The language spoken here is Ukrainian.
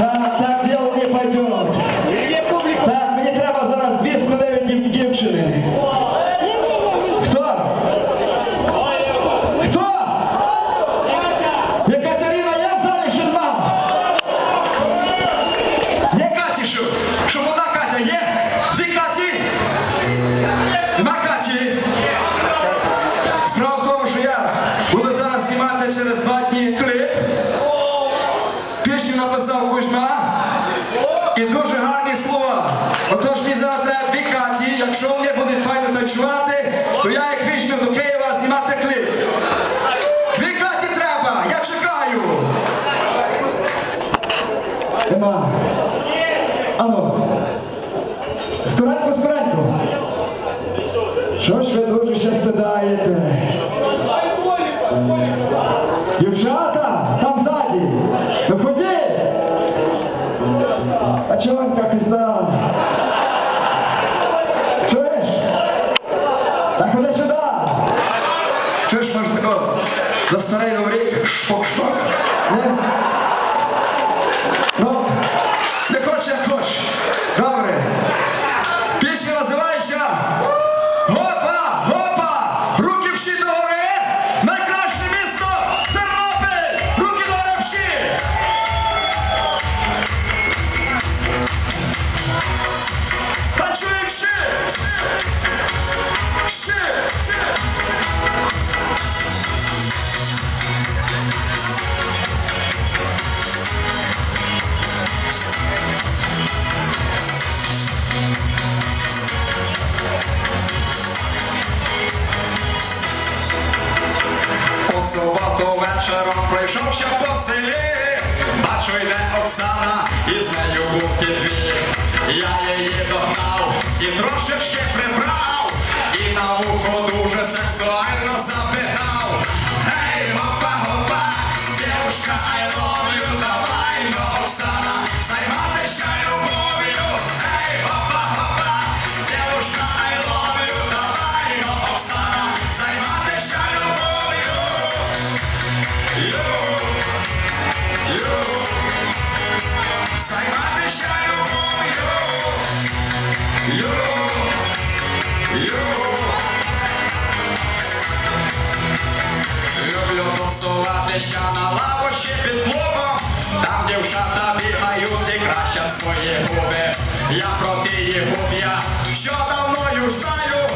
Так, так не пойдет. Так, мені треба зараз дві сміливі дів- дівчини. Хто? Хто? Екатерина, є в? Є Каті, що? Щоб Катя є? Дві Каті? Нема Каті? Справа в тому, що я буду зараз знімати через два дні кліп. Пісню написав Отож мені зараз треба дві Каті. Якщо вони будуть файно танцювати, то я їх візьму до Києва знімати кліп. Дві Каті треба, я чекаю. Нема. Ану. Скоренько, скоренько. Що ж ви дуже ще стидаєте? Дівчата, там ззаді. Ну ходіть. А чонка пізда. Чуєш? За старий новий рік шпок-шпок? Суботу вечором прийшовся по селі, бачу йде Оксана, і з нею був дві. Я її догнав і трошечки прибрав, і на вухо дуже сексуально Люблю тусуватися на лавочці під клубом, там дівчата бігають і кращать свої губи. Я про тії губ що давно знаю,